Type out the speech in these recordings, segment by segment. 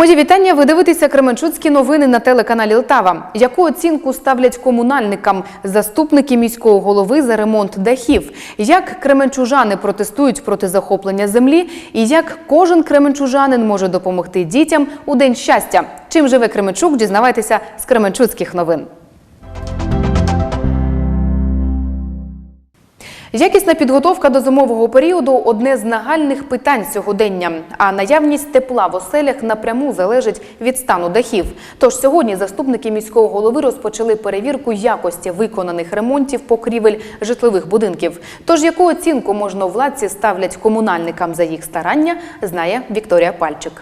Мої вітання. Ви дивитеся Кременчуцькі новини на телеканалі Лтава. Яку оцінку ставлять комунальникам заступники міського голови за ремонт дахів? Як кременчужани протестують проти захоплення землі? І як кожен кременчужанин може допомогти дітям у день щастя? Чим живе Кременчук? Дізнавайтеся з Кременчуцьких новин. Якісна підготовка до зимового періоду одне з нагальних питань сьогодення. А наявність тепла в оселях напряму залежить від стану дахів. Тож сьогодні заступники міського голови розпочали перевірку якості виконаних ремонтів покрівель житлових будинків. Тож яку оцінку можновладці ставлять комунальникам за їх старання, знає Вікторія Пальчик.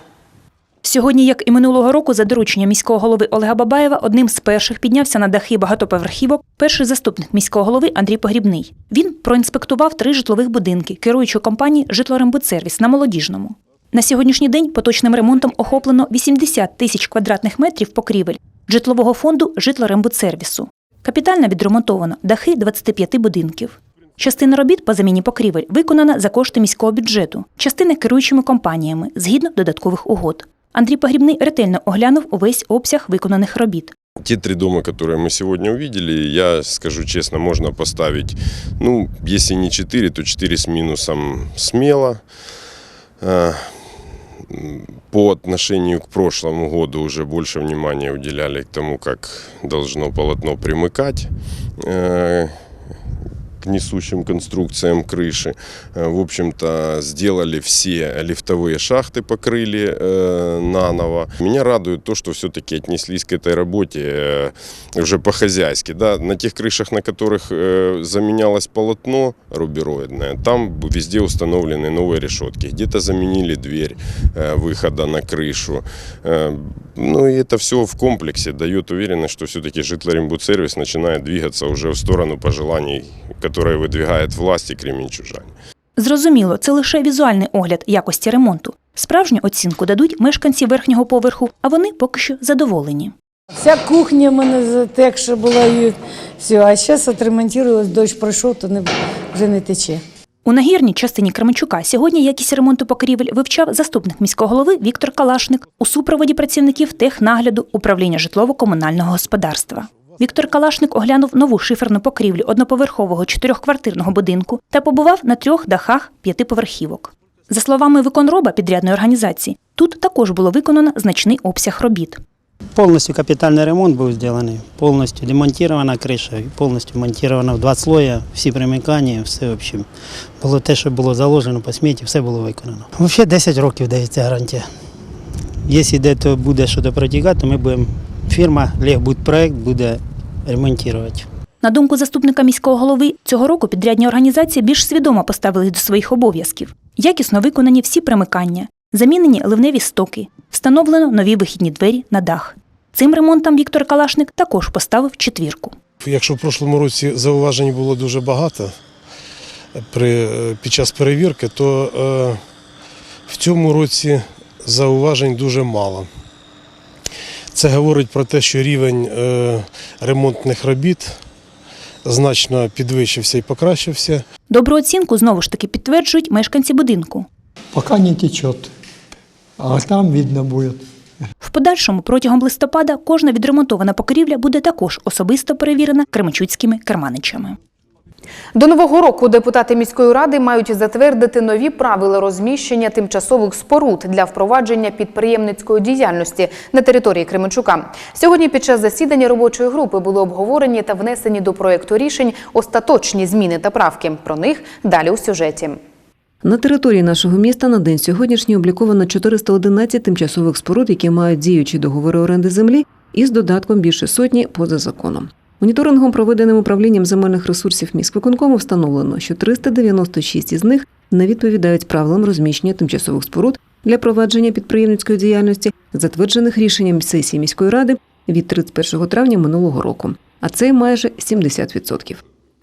Сьогодні, як і минулого року, за дорученням міського голови Олега Бабаєва, одним з перших піднявся на дахи багатоповерхівок перший заступник міського голови Андрій Погрібний. Він проінспектував три житлових будинки, керуючи компанії «Житлорембудсервіс» на молодіжному. На сьогоднішній день поточним ремонтом охоплено 80 тисяч квадратних метрів покрівель житлового фонду «Житлорембудсервісу». Капітально відремонтовано дахи 25 будинків. Частина робіт по заміні покрівель виконана за кошти міського бюджету, частина керуючими компаніями згідно додаткових угод. Андрій Погрібний ретельно оглянув увесь обсяг виконаних робіт. Те три дома, которые мы сегодня увидели, я скажу честно, можно поставить, ну, если не 4, то 4 с минусом смело. Э, м, По отношению к прошлому году уже больше внимания уделяли к тому, как должно полотно примыкать э, к несущим конструкциям крыши. Э, В общем-то, сделали все лифтовые шахты, покрыли э, наново. Меня радует то, что все-таки отнеслись к этой работе э, уже по-хозяйски. Да? На тех крышах, на которых э, заменялось полотно рубероидное, там везде установлены новые решетки. Где-то заменили дверь э, выхода на крышу. Э, Ну и это все в комплексе дает уверенность, что все-таки Житлорембудсервис начинает двигаться уже в сторону пожеланий, которые выдвигает власть и кременчужане. Зрозуміло, це лише візуальний огляд якості ремонту. Справжню оцінку дадуть мешканці верхнього поверху, а вони поки що задоволені. Вся кухня в мене затекша була і все. А зараз отремонтувалась, дощ пройшов, то не, вже не тече. У нагірній частині Кременчука сьогодні якість ремонту покрівель вивчав заступник міського голови Віктор Калашник у супроводі працівників технагляду управління житлово-комунального господарства. Віктор Калашник оглянув нову шиферну покрівлю одноповерхового чотирьохквартирного будинку та побував на трьох дахах п'ятиповерхівок. За словами виконроба підрядної організації, тут також було виконано значний обсяг робіт. Полностью капитальный ремонт был сделан, полностью демонтирована криша, полностью монтировано в два слоя, всі примикання, все в общем. Було те, що було заложено по сміті, все було виконано. Взагалі 10 років дається гарантія. Якщо де то буде щось протікати, ми будемо, фірма Легбудпроект буде ремонтувати. На думку заступника міського голови, цього року підрядні організації більш свідомо поставились до своїх обов'язків. Якісно виконані всі примикання, замінені ливневі стоки, встановлено нові вихідні двері на дах. Цим ремонтом Віктор Калашник також поставив четвірку. Якщо в прошлому році зауважень було дуже багато при, е, під час перевірки, то е, в цьому році зауважень дуже мало. Це говорить про те, що рівень е, ремонтних робіт значно підвищився і покращився. Добру оцінку знову ж таки підтверджують мешканці будинку. пока не течет. А там видно будет. В подальшому протягом листопада кожна відремонтована покрівля буде також особисто перевірена кременчуцькими керманичами. До нового року депутати міської ради мають затвердити нові правила розміщення тимчасових споруд для впровадження підприємницької діяльності на території Кременчука. Сьогодні під час засідання робочої групи були обговорені та внесені до проєкту рішень остаточні зміни та правки. Про них далі у сюжеті. На території нашого міста на день сьогоднішній обліковано 411 тимчасових споруд, які мають діючі договори оренди землі, із додатком більше сотні поза законом. Моніторингом, проведеним управлінням земельних ресурсів міськвиконкому, встановлено, що 396 із них не відповідають правилам розміщення тимчасових споруд для провадження підприємницької діяльності, затверджених рішенням сесії міської ради від 31 травня минулого року, а це майже 70%.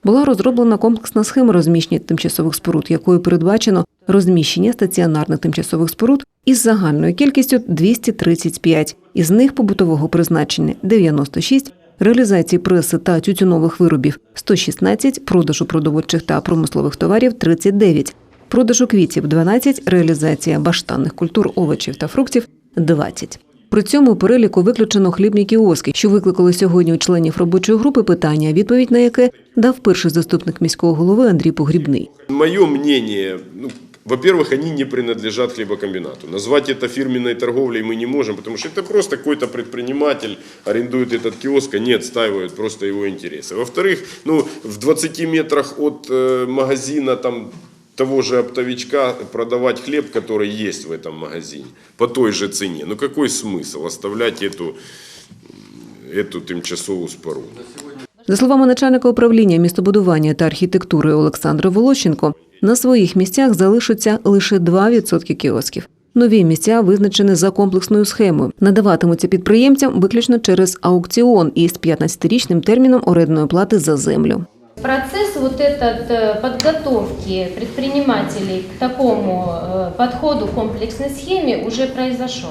Була розроблена комплексна схема розміщення тимчасових споруд, якою передбачено розміщення стаціонарних тимчасових споруд із загальною кількістю 235, із них побутового призначення 96, реалізації преси та тютюнових виробів 116, продажу продовольчих та промислових товарів 39, продажу квітів 12, реалізація баштанних культур, овочів та фруктів 20. При цьому переліку виключено хлібні кіоски, що викликали сьогодні у членів робочої групи питання, відповідь на яке дав перший заступник міського голови Андрій Погрібний. Мое мнение, ну, во-первых, они не принадлежат хлебокомбинату. Назвать это фирменной торговлей мы не можем, потому что это просто какой-то предприниматель арендует этот киоск, они отстаивают просто его интересы. Во-вторых, ну, в 20 метрах от э, магазина там того же оптовичка продавать хлеб, который есть в этом магазине, по той же цене. Ну какой смысл оставлять эту, эту тимчасову споруду? За словами начальника управління містобудування та архітектури Олександра Волощенко, на своїх місцях залишаться лише 2% кіосків. Нові місця визначені за комплексною схемою, надаватимуться підприємцям виключно через аукціон із 15-річним терміном орендної плати за землю. Процесс вот этот э, подготовки предпринимателей к такому э, подходу к комплексной схеме уже произошел.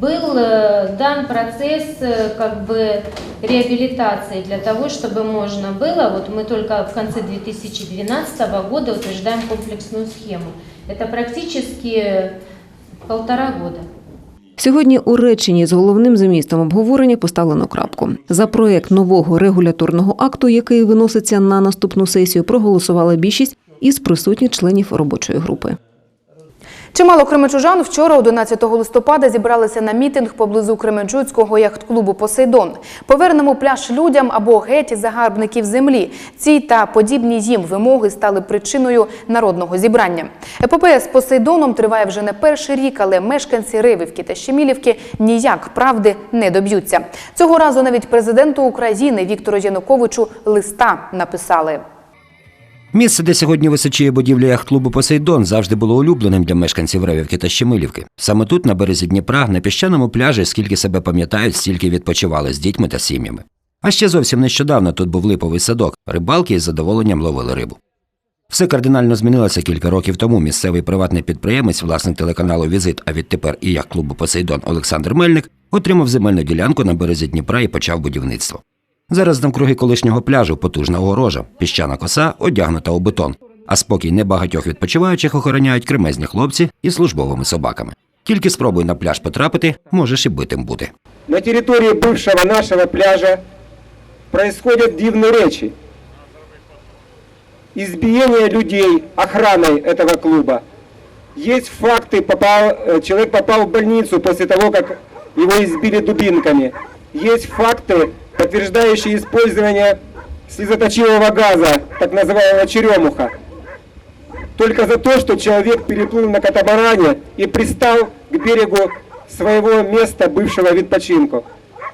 Был э, дан процесс э, как бы реабилитации для того, чтобы можно было, вот мы только в конце 2012 года утверждаем комплексную схему. Это практически полтора года. Сьогодні у реченні з головним змістом обговорення поставлено крапку. За проект нового регуляторного акту, який виноситься на наступну сесію, проголосувала більшість із присутніх членів робочої групи. Чимало кременчужан вчора, 11 листопада, зібралися на мітинг поблизу Кременчуцького яхт-клубу Посейдон. Повернемо пляж людям або геть загарбників землі. Ці та подібні їм вимоги стали причиною народного зібрання. Епопея з Посейдоном триває вже не перший рік, але мешканці Ривівки та Щемілівки ніяк правди не доб'ються. Цього разу навіть президенту України Віктору Януковичу листа написали. Місце, де сьогодні височіє будівля яхт-клубу Посейдон, завжди було улюбленим для мешканців Ревівки та Щемилівки. Саме тут, на березі Дніпра, на піщаному пляжі, скільки себе пам'ятають, стільки відпочивали з дітьми та сім'ями. А ще зовсім нещодавно тут був липовий садок. Рибалки із задоволенням ловили рибу. Все кардинально змінилося кілька років тому. Місцевий приватний підприємець, власник телеканалу Візит, а відтепер і яхт-клубу Посейдон Олександр Мельник, отримав земельну ділянку на березі Дніпра і почав будівництво. Зараз навкруги колишнього пляжу потужна огорожа, піщана коса одягнута у бетон, а спокій небагатьох відпочиваючих охороняють кремезні хлопці із службовими собаками. Тільки спробуй на пляж потрапити, можеш і битим бути. На территории бывшего нашего пляжа происходят дивные речи. Избиение людей охраной этого клуба. Есть факты, попал, э, человек попал в больницу после того, как его избили дубинками. Есть факты, подтверждающие использование слезоточивого газа, так называемого черемуха. Только за то, что человек переплыл на катамаране и пристал к берегу своего места бывшего відпочинку.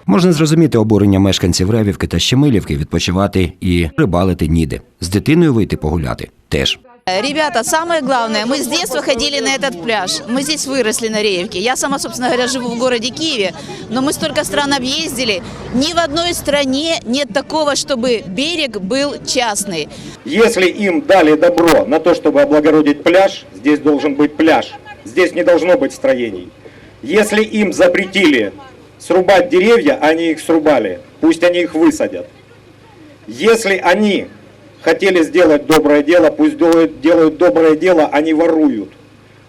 Можна зрозуміти обурення мешканців Ревівки та Щемилівки відпочивати і рибалити ніде. З дитиною вийти погуляти теж. Ребята, самое главное, мы с детства ходили на этот пляж. Мы здесь выросли на Реевке. Я сама, собственно говоря, живу в городе Киеве, но мы столько стран объездили. Ни в одной стране нет такого, чтобы берег был частный. Если им дали добро на то, чтобы облагородить пляж, здесь должен быть пляж. Здесь не должно быть строений. Если им запретили срубать деревья, они их срубали. Пусть они их высадят. Если они хотели сделать доброе дело, пусть делают, делают доброе дело, они воруют.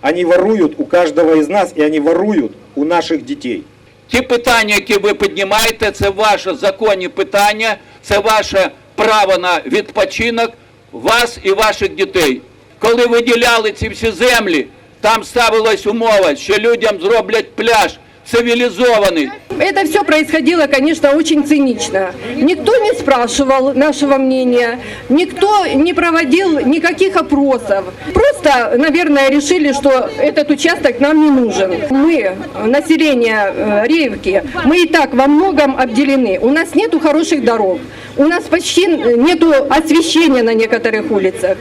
Они воруют у каждого из нас, и они воруют у наших детей. Ті питання, які ви піднімаєте, це ваше законні питання, це ваше право на відпочинок вас і ваших дітей. Коли виділяли ці всі землі, там ставилась умова, що людям зроблять пляж цивілізований. Это все происходило, конечно, очень цинично. Никто не спрашивал нашего мнения, никто не проводил никаких опросов. Просто, наверное, решили, что этот участок нам не нужен. Мы, население э, Реевки, мы и так во многом обделены. У нас нету хороших дорог, у нас почти нету освещения на некоторых улицах.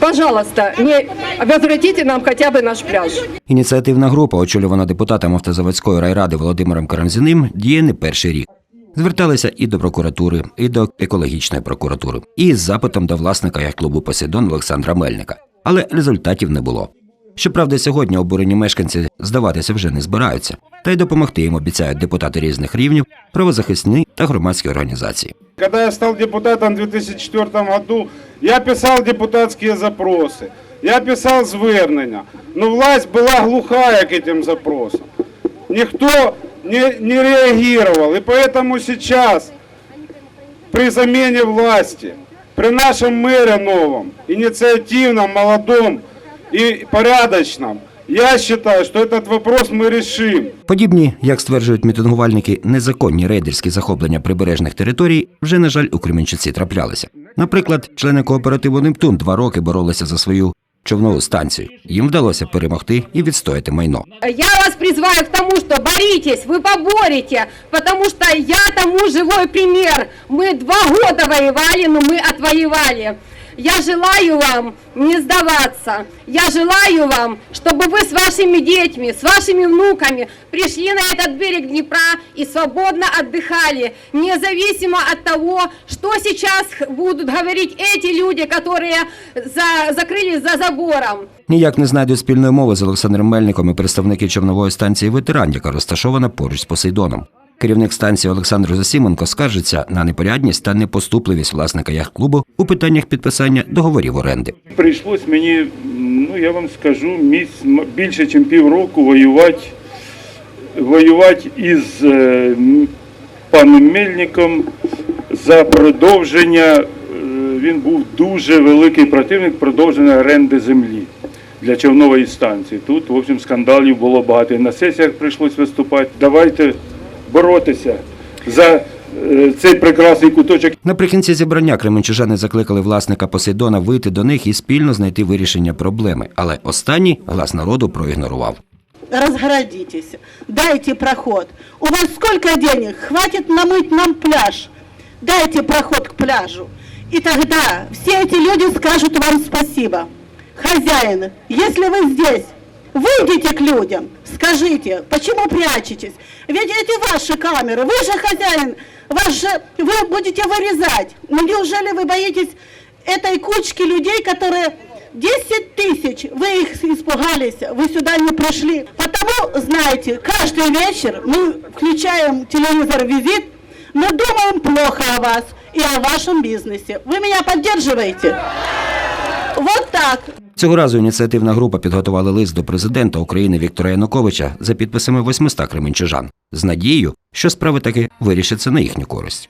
Пожалуйста, не возвратите нам хотя бы наш пляж. Ініціативна група, очолювана депутатом автозаводської райради Володимиром Карамзіним, діє не перший рік. Зверталися і до прокуратури, і до екологічної прокуратури, і з запитом до власника яхт-клубу Посейдон Олександра Мельника. Але результатів не було. Щоправда, сьогодні обурені мешканці здаватися вже не збираються, та й допомогти їм обіцяють депутати різних рівнів, правозахисні та громадські організації. Когда я стал депутатом в 2004 году, я писал депутатские запросы, я писал звернення. Но власть была глухая к этим запросам. никто не, не реагировал. И поэтому сейчас при замене власти, при нашем мэре новом, инициативном, молодом и порядочном, я считаю, что этот вопрос мы решим. Подібні, як стверджують мітингувальники, незаконні рейдерські захоплення прибережних територій вже, на жаль, у Кременчуці траплялися. Наприклад, члени кооперативу Нептун два роки боролися за свою човнову станцію. Їм вдалося перемогти і відстояти майно. Я вас призываю к тому, что боритесь, вы поборете, потому что я тому живой пример. Мы два года воевали, но мы отвоевали. Я желаю вам не сдаваться. Я желаю вам, чтобы вы с вашими детьми, с вашими внуками пришли на этот берег Днепра и свободно отдыхали, независимо от того, что сейчас будут говорить эти люди, которые за, закрылись за забором. Ніяк не знайдуть спільної мови з Олександром Мельником і представники човнової станції ветеран, яка розташована поруч з Посейдоном. Керівник станції Олександр Засіменко скаржиться на непорядність та непоступливість власника яхт-клубу у питаннях підписання договорів оренди. Прийшлось мені, ну я вам скажу, місць більше, ніж півроку воювати, воювати із е, паном Мельником за продовження. е, Він був дуже великий противник продовження оренди землі для човнової станції. Тут, в общем, скандалів було багато. На сесіях прийшлось виступати. Давайте боротися за е, цей прекрасний куточок. Наприкінці зібрання кременчужани закликали власника Посейдона вийти до них і спільно знайти вирішення проблеми. Але останній глас народу проігнорував. разгородитесь, дайте проход. У вас сколько денег? Хватит намыть нам пляж. Дайте проход к пляжу. И тогда все эти люди скажут вам спасибо. Хозяин, если вы здесь, Выйдите к людям, скажите, почему прячетесь? Ведь эти ваши камеры, вы же хозяин, вас же, вы будете вырезать. Но неужели вы боитесь этой кучки людей, которые 10 тысяч, вы их испугались, вы сюда не пришли. Потому, знаете, каждый вечер мы включаем телевизор «Визит», мы думаем плохо о вас и о вашем бизнесе. Вы меня поддерживаете? Вот так. Цього разу ініціативна група підготувала лист до президента України Віктора Януковича за підписами 800 кременчужан з надією, що справи таки вирішаться на їхню користь.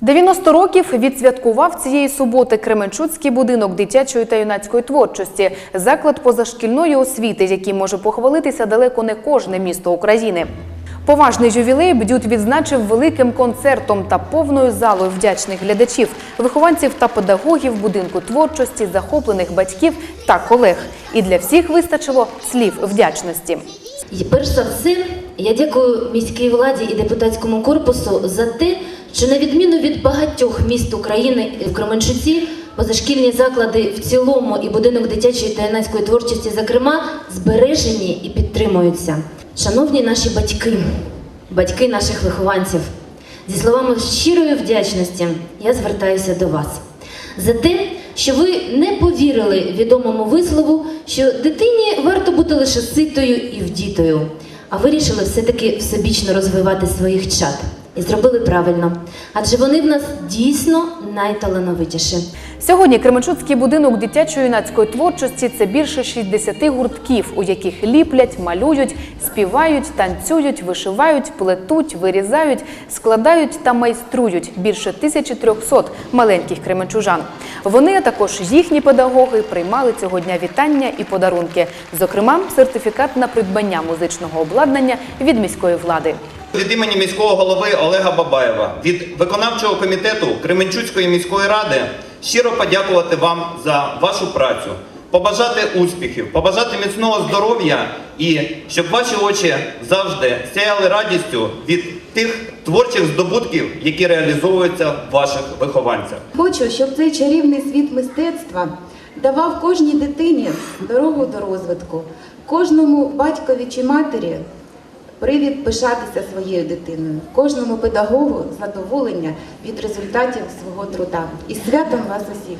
90 років відсвяткував цієї суботи Кременчуцький будинок дитячої та юнацької творчості, заклад позашкільної освіти, який може похвалитися далеко не кожне місто України. Поважний ювілей Бдют відзначив великим концертом та повною залою вдячних глядачів, вихованців та педагогів будинку творчості, захоплених батьків та колег. І для всіх вистачило слів вдячності. Перш за все, я дякую міській владі і депутатському корпусу за те, що на відміну від багатьох міст України в Кременчуці, позашкільні заклади в цілому і будинок дитячої та юнацької творчості, зокрема, збережені і підтримуються. Шановні наші батьки, батьки наших вихованців, зі словами щирої вдячності я звертаюся до вас за те, що ви не повірили відомому вислову, що дитині варто бути лише ситою і вдітою, а вирішили все-таки всебічно розвивати своїх чад. І зробили правильно, адже вони в нас дійсно найталановитіші. Сьогодні Кременчуцький будинок дитячої юнацької творчості це більше 60 гуртків, у яких ліплять, малюють, співають, танцюють, вишивають, плетуть, вирізають, складають та майструють більше 1300 маленьких кременчужан. Вони, а також їхні педагоги, приймали цього дня вітання і подарунки, зокрема, сертифікат на придбання музичного обладнання від міської влади. Від імені міського голови Олега Бабаєва, від виконавчого комітету Кременчуцької міської ради щиро подякувати вам за вашу працю, побажати успіхів, побажати міцного здоров'я і щоб ваші очі завжди сяяли радістю від тих творчих здобутків, які реалізовуються в ваших вихованцях. Хочу, щоб цей чарівний світ мистецтва давав кожній дитині дорогу до розвитку, кожному батькові чи матері привід пишатися своєю дитиною, кожному педагогу задоволення від результатів свого труда. І святом вас усіх!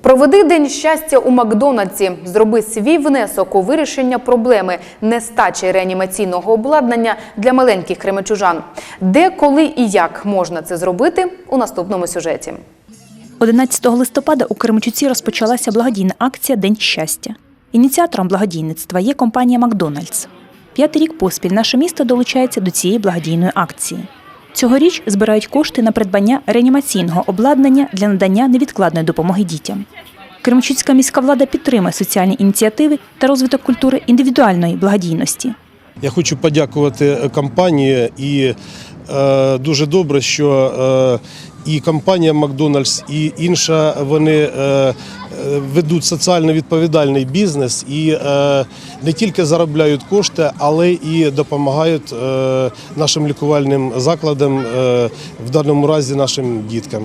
Проведи день щастя у Макдональдсі. Зроби свій внесок у вирішення проблеми нестачі реанімаційного обладнання для маленьких кременчужан. Де, коли і як можна це зробити у наступному сюжеті. 11 листопада у Кременчуці розпочалася благодійна акція День щастя. Ініціатором благодійництва є компанія Макдональдс. П'ятий рік поспіль наше місто долучається до цієї благодійної акції. Цьогоріч збирають кошти на придбання реанімаційного обладнання для надання невідкладної допомоги дітям. Кременчуцька міська влада підтримує соціальні ініціативи та розвиток культури індивідуальної благодійності. Я хочу подякувати компанії і е, дуже добре, що е, і компанія Макдональдс, і інша вони е, е, ведуть соціально відповідальний бізнес і е, не тільки заробляють кошти, але і допомагають е, нашим лікувальним закладам, е, в даному разі нашим діткам.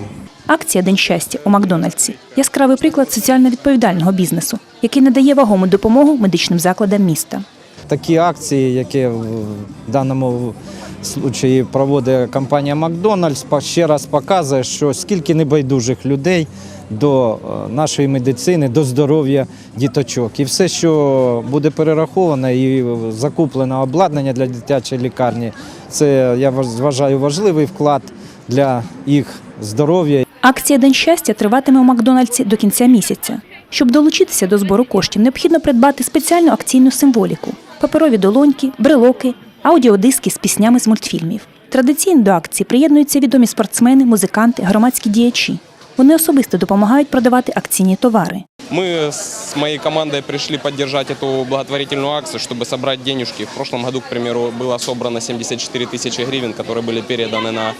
Акція День щастя у Макдональдсі яскравий приклад соціально відповідального бізнесу, який надає вагому допомогу медичним закладам міста. Такі акції, які в даному случаї проводить компанія Макдональдс, ще раз показує, що скільки небайдужих людей до е, нашої медицини, до здоров'я діточок. І все, що буде перераховано і закуплено обладнання для дитячої лікарні, це я вважаю важливий вклад для їх здоров'я. Акція День щастя триватиме у Макдональдсі до кінця місяця. Щоб долучитися до збору коштів, необхідно придбати спеціальну акційну символіку: паперові долоньки, брелоки, аудіодиски з піснями з мультфільмів. Традиційно до акції приєднуються відомі спортсмени, музиканти, громадські діячі. Вони особисто допомагають продавати акційні товари. Мы с моей командой пришли поддержать эту благотворительную акцию, чтобы собрать денежки. В прошлом году, к примеру, было собрано 74 тысячи гривен, которые были переданы на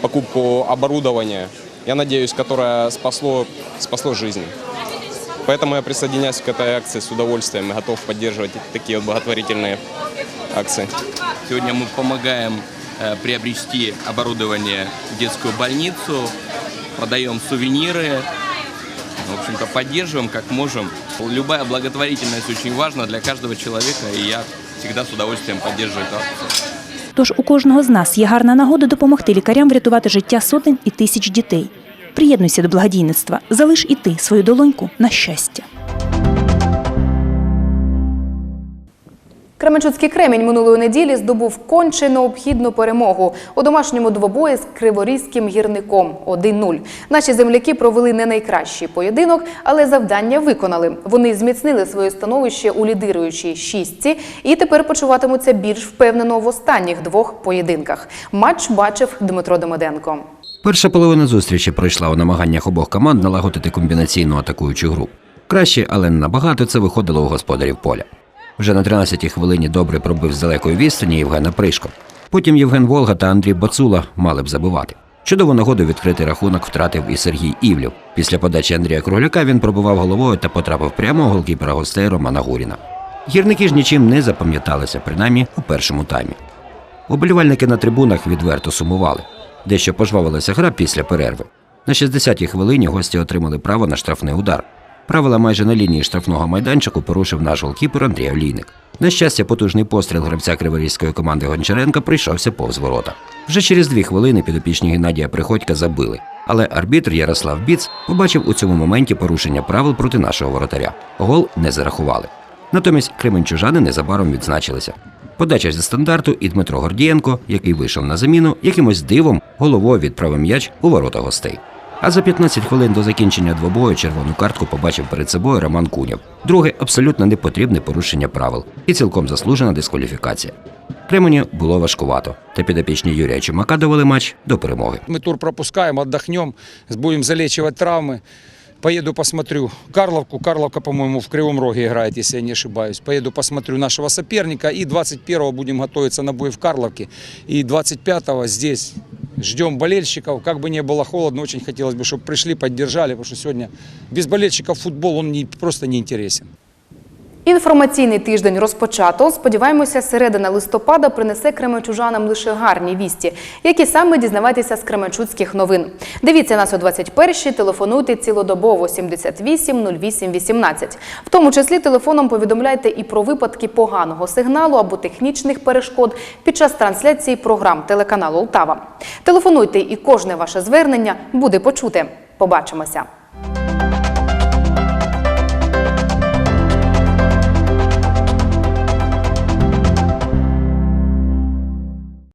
покупку оборудования, я надеюсь, которое спасло, спасло жизни. Поэтому я присоединяюсь к этой акции с удовольствием и готов поддерживать такие вот благотворительные акции. Сегодня мы помогаем э, приобрести оборудование в детскую больницу, продаем сувениры, в общем-то поддерживаем как можем. Любая благотворительность очень важна для каждого человека, и я всегда с удовольствием поддерживаю это. Тож у кожного з нас є гарна нагода допомогти лікарям врятувати життя сотень і тисяч дітей. Приєднуйся до благодійництва, залиш і ти свою долоньку на щастя. Кременчуцький кремінь минулої неділі здобув конче необхідну перемогу у домашньому двобої з криворізьким гірником 1-0. Наші земляки провели не найкращий поєдинок, але завдання виконали. Вони зміцнили своє становище у лідируючій шістці і тепер почуватимуться більш впевнено в останніх двох поєдинках. Матч бачив Дмитро Демиденко. Перша половина зустрічі пройшла у намаганнях обох команд налагодити комбінаційну атакуючу гру. Краще, але не набагато це виходило у господарів поля. Вже на 13-й хвилині добре пробив з далекої відстані Євгена Пришко. Потім Євген Волга та Андрій Бацула мали б забивати. Чудову нагоду відкритий рахунок втратив і Сергій Івлів. Після подачі Андрія Кругляка він пробував головою та потрапив прямо у голкіпера гостей Романа Гуріна. Гірники ж нічим не запам'яталися, принаймні у першому таймі. Уболівальники на трибунах відверто сумували. Дещо пожвавилася гра після перерви. На 60-й хвилині гості отримали право на штрафний удар. Правила майже на лінії штрафного майданчику порушив наш голкіпер Андрій Олійник. На щастя, потужний постріл гравця криворізької команди Гончаренка прийшовся повз ворота. Вже через дві хвилини підопічні Геннадія Приходька забили. Але арбітр Ярослав Біц побачив у цьому моменті порушення правил проти нашого воротаря. Гол не зарахували. Натомість кременчужани незабаром відзначилися. Подача зі стандарту і Дмитро Гордієнко, який вийшов на заміну, якимось дивом головою відправив м'яч у ворота гостей. А за 15 хвилин до закінчення двобою червону картку побачив перед собою Роман Куняв. Друге абсолютно непотрібне порушення правил і цілком заслужена дискваліфікація. Кремені було важкувато, та підопічні Юрія Чумака довели матч до перемоги. Ми тур пропускаємо, віддохнемо, будемо залічувати травмы. Поеду посмотрю Карловку. Карловка, по-моему, в Кривом Роге играет, если я не ошибаюсь. Поеду посмотрю нашего соперника. И 21-го будем готовиться на бой в Карловке. И 25-го здесь ждем болельщиков. Как бы не было холодно, очень хотелось бы, чтобы пришли, поддержали, потому что сегодня без болельщиков футбол, он не, просто не интересен. Інформаційний тиждень розпочато. Сподіваємося, середина листопада принесе кременчужанам лише гарні вісті, які саме дізнавайтеся з кременчуцьких новин. Дивіться нас о 21-й, телефонуйте цілодобово 78 08 18. В тому числі телефоном повідомляйте і про випадки поганого сигналу або технічних перешкод під час трансляції програм телеканалу Олтава. Телефонуйте і кожне ваше звернення буде почуте. Побачимося.